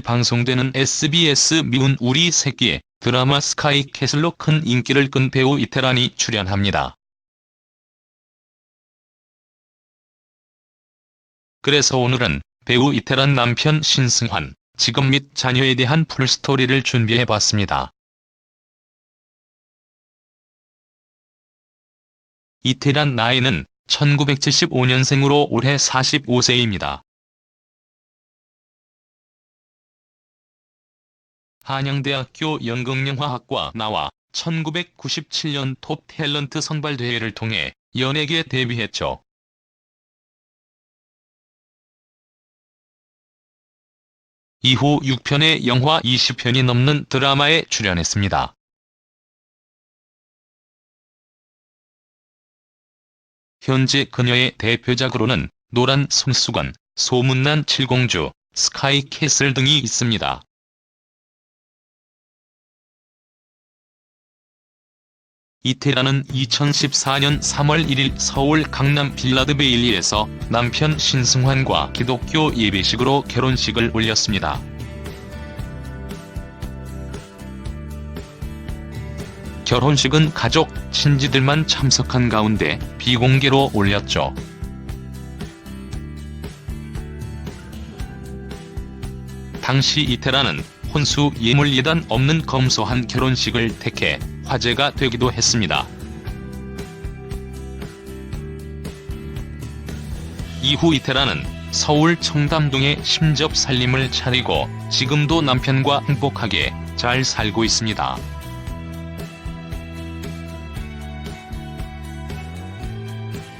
방송되는 SBS 미운 우리 새끼 드라마 스카이 캐슬로 큰 인기를 끈 배우 이태란이 출연합니다. 그래서 오늘은 배우 이태란 남편 신승환, 직업 및 자녀에 대한 풀스토리를 준비해봤습니다. 이태란 나이는 1975년생으로 올해 45세입니다. 한양대학교 연극영화학과 나와 1997년 톱 탤런트 선발대회를 통해 연예계에 데뷔했죠. 이후 6편의 영화 20편이 넘는 드라마에 출연했습니다. 현재 그녀의 대표작으로는 노란 손수건, 소문난 칠공주, 스카이캐슬 등이 있습니다. 이태라는 2014년 3월 1일 서울 강남 빌라드베일리에서 남편 신승환과 기독교 예배식으로 결혼식을 올렸습니다. 결혼식은 가족, 친지들만 참석한 가운데 비공개로 올렸죠. 당시 이태라는 혼수 예물 예단 없는 검소한 결혼식을 택해 화제가 되기도 했습니다. 이후 이태라는 서울 청담동에 심접 살림을 차리고 지금도 남편과 행복하게 잘 살고 있습니다.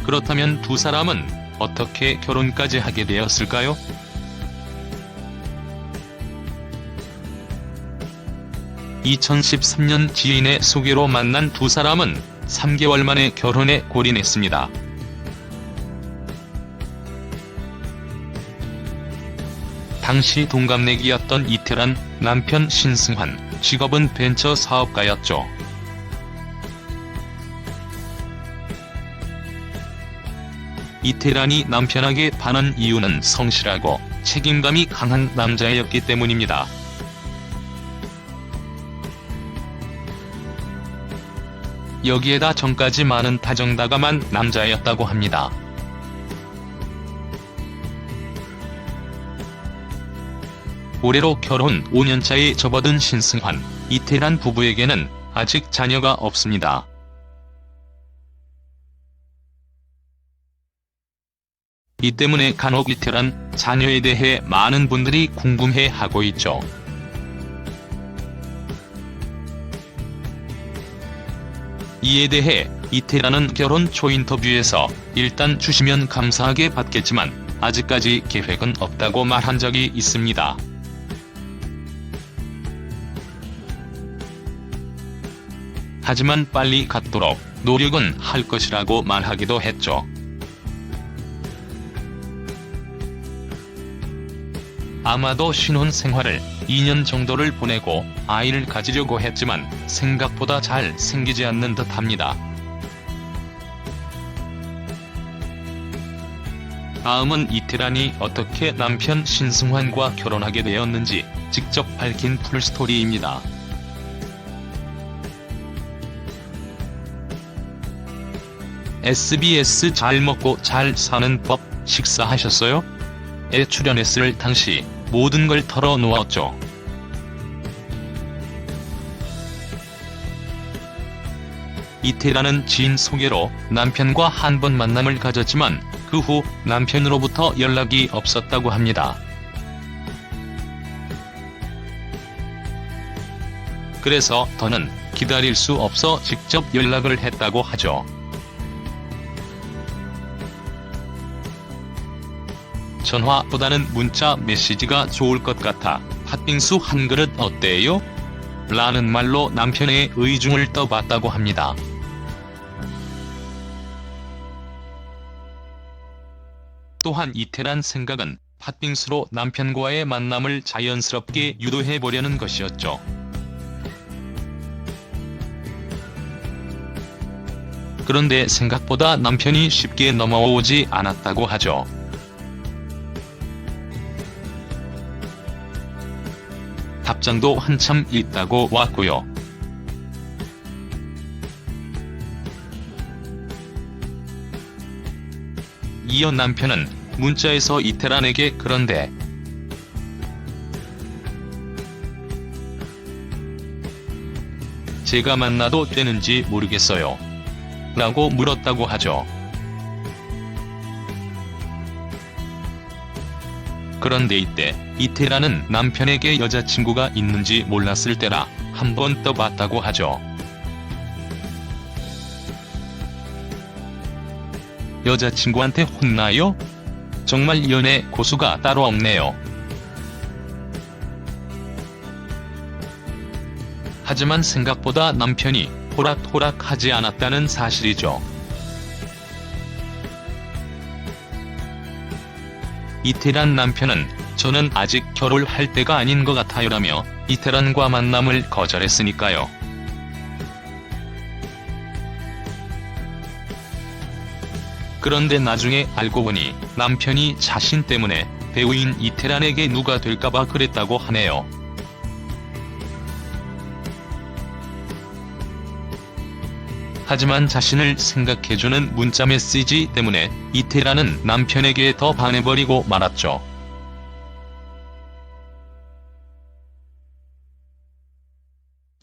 그렇다면 두 사람은 어떻게 결혼까지 하게 되었을까요? (2013년) 지인의 소개로 만난 두 사람은 3개월 만에 결혼에 골인했습니다. 당시 동갑내기였던 이태란, 남편 신승환, 직업은 벤처 사업가였죠. 이태란이 남편에게 반한 이유는 성실하고 책임감이 강한 남자였기 때문입니다. 여기에다 전까지 많은 다정다감한 남자였다고 합니다. 올해로 결혼 5년차에 접어든 신승환, 이태란 부부에게는 아직 자녀가 없습니다. 이 때문에 간혹 이태란 자녀에 대해 많은 분들이 궁금해 하고 있죠. 이에 대해 이태란은 결혼 초 인터뷰에서 일단 주시면 감사하게 받겠지만 아직까지 계획은 없다고 말한 적이 있습니다. 하지만 빨리 갖도록 노력은 할 것이라고 말하기도 했죠. 아마도 신혼 생활을 2년 정도를 보내고 아이를 가지려고 했지만 생각보다 잘 생기지 않는 듯 합니다. 다음은 이태란이 어떻게 남편 신승환과 결혼하게 되었는지 직접 밝힌 풀스토리입니다. SBS 잘 먹고 잘 사는 법 식사하셨어요? 에 출연했을 당시 모든 걸 털어놓았죠. 이태라는 지인 소개로 남편과 한 번 만남을 가졌지만 그 후 남편으로부터 연락이 없었다고 합니다. 그래서 더는 기다릴 수 없어 직접 연락을 했다고 하죠. 전화보다는 문자 메시지가 좋을 것 같아 팥빙수 한 그릇 어때요? 라는 말로 남편의 의중을 떠봤다고 합니다. 또한 이태란 생각은 팥빙수로 남편과의 만남을 자연스럽게 유도해보려는 것이었죠. 그런데 생각보다 남편이 쉽게 넘어오지 않았다고 하죠. 답장도 한참 있다고 왔고요. 이어 남편은 문자에서 이태란에게 그런데 제가 만나도 되는지 모르겠어요. 라고 물었다고 하죠. 그런데 이때 이태라는 남편에게 여자친구가 있는지 몰랐을 때라 한 번 떠봤다고 하죠. 여자친구한테 혼나요? 정말 연애 고수가 따로 없네요. 하지만 생각보다 남편이 호락호락하지 않았다는 사실이죠. 이태란 남편은 저는 아직 결혼할 때가 아닌 것 같아요라며 이태란과 만남을 거절했으니까요. 그런데 나중에 알고 보니 남편이 자신 때문에 배우인 이태란에게 누가 될까봐 그랬다고 하네요. 하지만 자신을 생각해주는 문자 메시지 때문에 이태란은 남편에게 더 반해버리고 말았죠.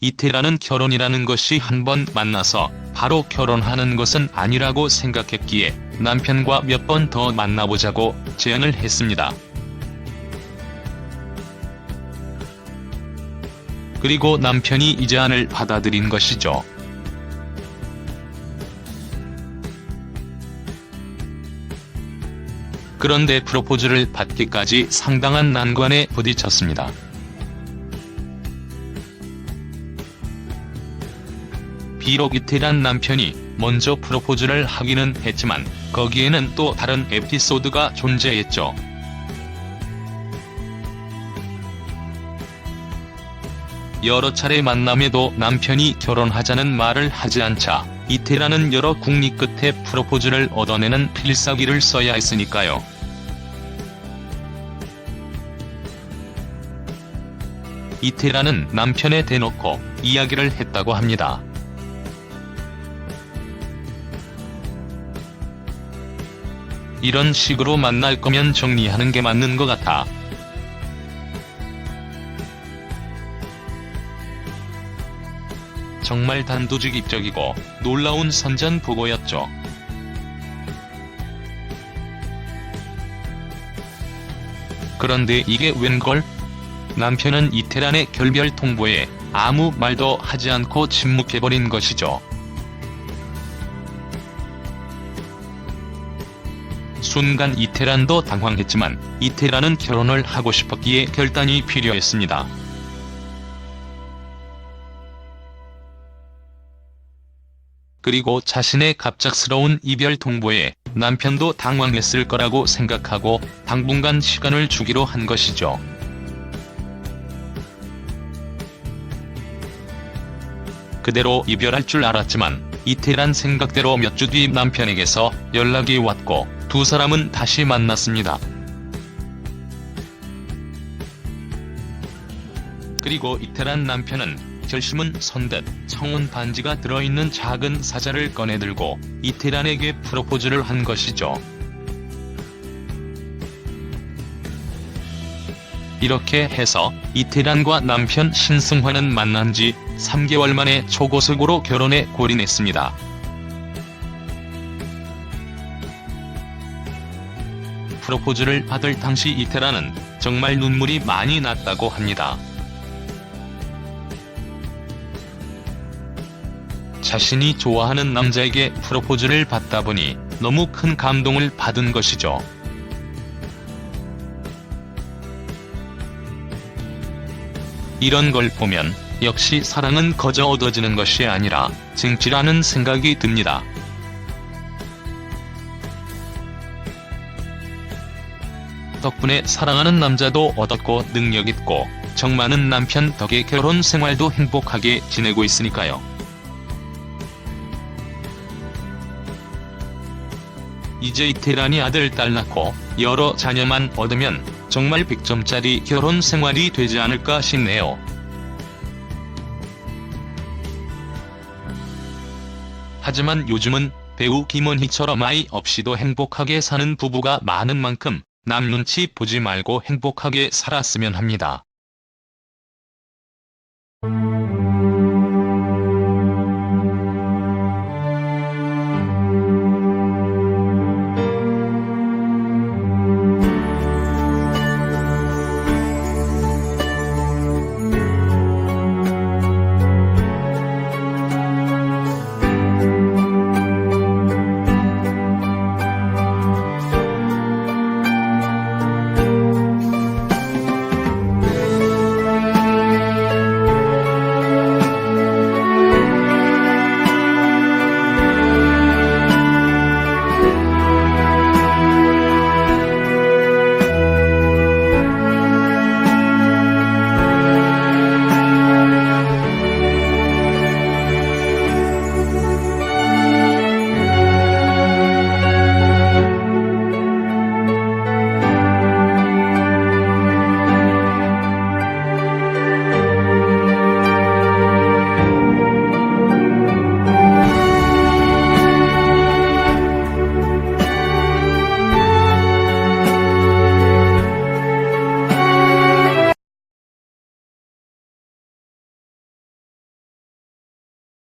이태란은 결혼이라는 것이 한 번 만나서 바로 결혼하는 것은 아니라고 생각했기에 남편과 몇 번 더 만나보자고 제안을 했습니다. 그리고 남편이 이 제안을 받아들인 것이죠. 그런데 프로포즈를 받기까지 상당한 난관에 부딪혔습니다. 비록 이태란 남편이 먼저 프로포즈를 하기는 했지만 거기에는 또 다른 에피소드가 존재했죠. 여러 차례 만남에도 남편이 결혼하자는 말을 하지 않자 이태라는 여러 국리 끝에 프로포즈를 얻어내는 필살기를 써야 했으니까요. 이태라는 남편에 대놓고 이야기를 했다고 합니다. 이런 식으로 만날 거면 정리하는 게 맞는 것 같아. 정말 단도직입적이고 놀라운 선전포고였죠. 그런데 이게 웬걸? 남편은 이태란의 결별 통보에 아무 말도 하지 않고 침묵해버린 것이죠. 순간 이태란도 당황했지만 이태란은 결혼을 하고 싶었기에 결단이 필요했습니다. 그리고 자신의 갑작스러운 이별 통보에 남편도 당황했을 거라고 생각하고 당분간 시간을 주기로 한 것이죠. 그대로 이별할 줄 알았지만 이태란 생각대로 몇 주 뒤 남편에게서 연락이 왔고 두 사람은 다시 만났습니다. 그리고 이태란 남편은 결심은 선듯 청혼 반지가 들어있는 작은 사자를 꺼내들고 이태란에게 프로포즈를 한 것이죠. 이렇게 해서 이태란과 남편 신승환은 만난 지 3개월 만에 초고속으로 결혼에 골인했습니다. 프로포즈를 받을 당시 이태란은 정말 눈물이 많이 났다고 합니다. 자신이 좋아하는 남자에게 프로포즈를 받다 보니 너무 큰 감동을 받은 것이죠. 이런 걸 보면 역시 사랑은 거저 얻어지는 것이 아니라 쟁취라는 생각이 듭니다. 덕분에 사랑하는 남자도 얻었고 능력있고 정 많은 남편 덕에 결혼 생활도 행복하게 지내고 있으니까요. 이제 이태란이 아들 딸 낳고 여러 자녀만 얻으면 정말 100점짜리 결혼 생활이 되지 않을까 싶네요. 하지만 요즘은 배우 김원희처럼 아이 없이도 행복하게 사는 부부가 많은 만큼 남 눈치 보지 말고 행복하게 살았으면 합니다.